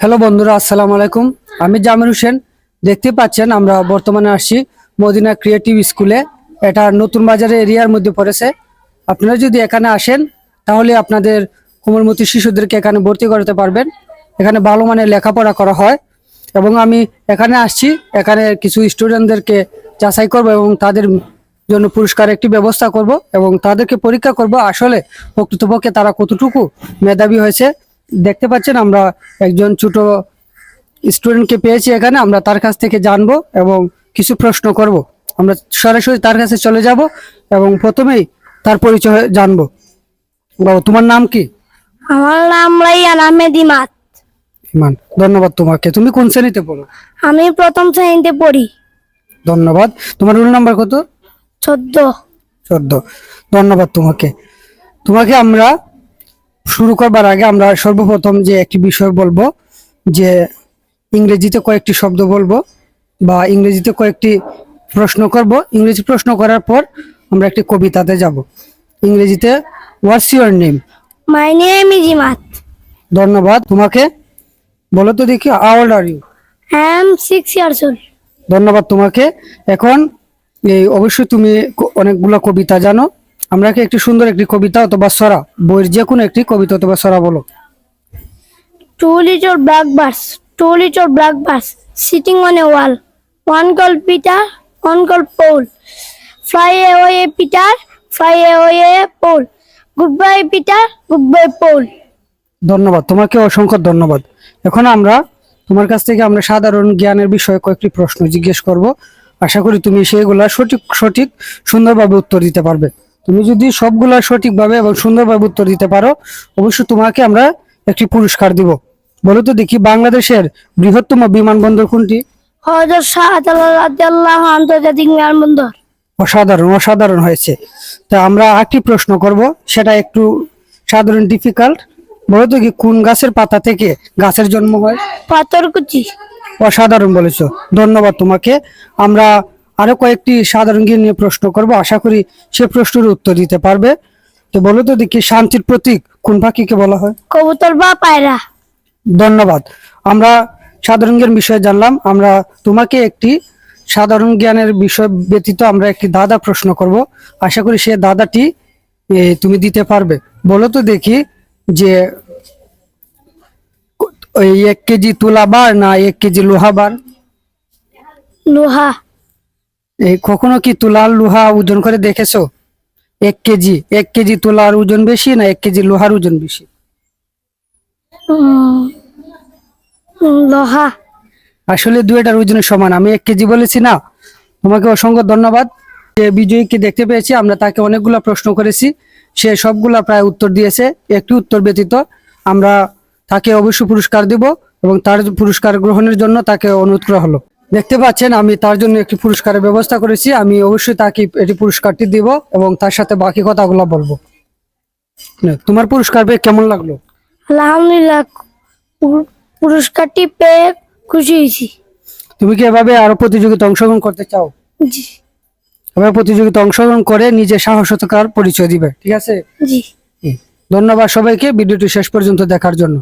Hello বন্ধুরা, আসসালামু আলাইকুম। আমি জামির হোসেন। দেখতে পাচ্ছেন, আমরা বর্তমানে আসছি মদিনা ক্রিয়েটিভ স্কুলে। এটা নতুন বাজারে এরিয়ার মধ্যে পড়েছে। আপনারা যদি এখানে আসেন, তাহলে আপনাদের কোমলমতি শিশুদেরকে এখানে ভর্তি করতে পারবেন। এখানে ভালো মানের লেখাপড়া করা হয়। এবং আমি এখানে আসছি, এখানে কিছু স্টুডেন্টদেরকে যাচাই করব এবং তাদের জন্য পুরস্কার একটি ব্যবস্থা করব এবং তাদেরকে পরীক্ষা করব আসলে প্রকৃতপক্ষে তারা কতটুকু মেধাবী হয়েছে। দেখতে পাচ্ছেন আমরা একজন ছোট স্টুডেন্টকে পেয়েছি এখানে আমরা তার কাছ থেকে জানব এবং কিছু প্রশ্ন করব। আমরা সরাসরি তার কাছে চলে যাব এবং প্রথমেই তার পরিচয় জানব। বাবু তোমার নাম কি? আমার নাম রাইয়ান আহমেদ ইমাদ ইমান ধন্যবাদ তোমাকে। তুমি কোন শ্রেণীতে পড়ো? আমি প্রথম শ্রেণীতে পড়ি। ধন্যবাদ। তোমার রোল নাম্বার কত? চোদ্দ। চোদ্দ। ধন্যবাদ তোমাকে। তোমাকে আমরা শুরু করবার আগে আমরা সর্বপ্রথম যে একটি বিষয় বলব যে ইংরেজিতে কয়েকটি শব্দ বলব বা ইংরেজিতে কয়েকটি প্রশ্ন করব। ইংরেজি প্রশ্ন করার পর আমরা একটি কবিতাতে যাব। ইংরেজিতে what's your name my name is Imad ধন্যবাদ। তোমাকে বলো তো দেখি how old are you I am six years old ধন্যবাদ তোমাকে। এখন এই অবশ্যই তুমি অনেকগুলো কবিতা জানো। আমরা কি একটি সুন্দর একটি কবিতা অথবা সরা বইয়ের যে কোনো একটি কবিতা অথবা সরা বলো Two little blackbirds, two little blackbirds sitting on a wall. One called Peter, one called Paul. Fly away, Peter, fly away, Paul. Goodbye, Peter, goodbye, Paul. ধন্যবাদ তোমাকে অসংখ্য ধন্যবাদ এখন আমরা তোমার কাছ থেকে আমরা সাধারণ জ্ঞানের বিষয়ে কয়েকটি প্রশ্ন জিজ্ঞেস করব আশা করি তুমি সেগুলা সঠিক সঠিক সুন্দরভাবে উত্তর দিতে পারবে তুমি যদি সবগুলা সঠিকভাবে এবং সুন্দরভাবে উত্তর দিতে পারো অবশ্যই তোমাকে আমরা একটি পুরস্কার দিব। বলো তো দেখি বাংলাদেশের বৃহত্তম বিমানবন্দর কোনটি? হজরত শাহজালাল রাদিয়াল্লাহু আন্তর্জাতিক বিমানবন্দর। অসাধারণ অসাধারণ হয়েছে। তা আমরা একটি প্রশ্ন করব সেটা একটু সাধারণ ডিফিকাল্ট বলো তো কি কোন গাছের পাতা থেকে গাছের জন্ম হয়? পাথরকুচি। অসাধারণ বলেছ। ধন্যবাদ তোমাকে। আমরা আরও কয়েকটি সাধারণ জ্ঞান নিয়ে প্রশ্ন করব। আশা করি সে প্রশ্নের উত্তর দিতে পারবে। তো বলো তো দেখি শান্তির প্রতীক কোন পাখিকে বলা হয়? কবুতর বা পায়রা? ধন্যবাদ। আমরা সাধারণ জ্ঞান বিষয়ে জানলাম। আমরা তোমাকে একটি সাধারণ জ্ঞানের বিষয় ব্যতীত আমরা একটি দাদা প্রশ্ন করব। আশা করি সে দাদাটি তুমি দিতে পারবে। বলো তো দেখি যে এক কেজি তুলা বার না এক কেজি লোহা বার? লোহা। কখনো কি তুলার লোহা ওজন করে দেখেছ? এক কেজি এক কেজি তুলার ওজন বেশি না এক কেজি লোহার ওজন বেশি? লোহা। আসলে দুইটার ওজনের সমান। আমি এক কেজি বলেছি না। তোমাকে অসংখ্য ধন্যবাদ। যে বিজয়ীকে দেখতে পেয়েছি আমরা তাকে অনেকগুলা প্রশ্ন করেছি। সে সবগুলা প্রায় উত্তর দিয়েছে। একটি উত্তর ব্যতীত আমরা তাকে অবশ্যই পুরস্কার দিব এবং তার পুরস্কার গ্রহণের জন্য তাকে অনুরোধ করা হলো। দেখতে পাচ্ছেন আমি তার জন্য একটি পুরস্কারের ব্যবস্থা করেছি। আমি অবশ্যই তাকে এটি পুরস্কারটি দিব এবং তার সাথে বাকি কথাগুলো বলব। তোমার পুরস্কার পেয়ে কেমন লাগল? আলহামদুলিল্লাহ পুরস্কারটি পেয়ে খুশি হয়েছি। তুমি কি এভাবে আরও প্রতিযোগিতা অংশগ্রহণ করতে চাও? জি। এবার প্রতিযোগিতা অংশগ্রহণ করে নিজের সাহসতার পরিচয় দিবে ঠিক আছে? জি। ধন্যবাদ সবাইকে ভিডিওটি শেষ পর্যন্ত দেখার জন্য।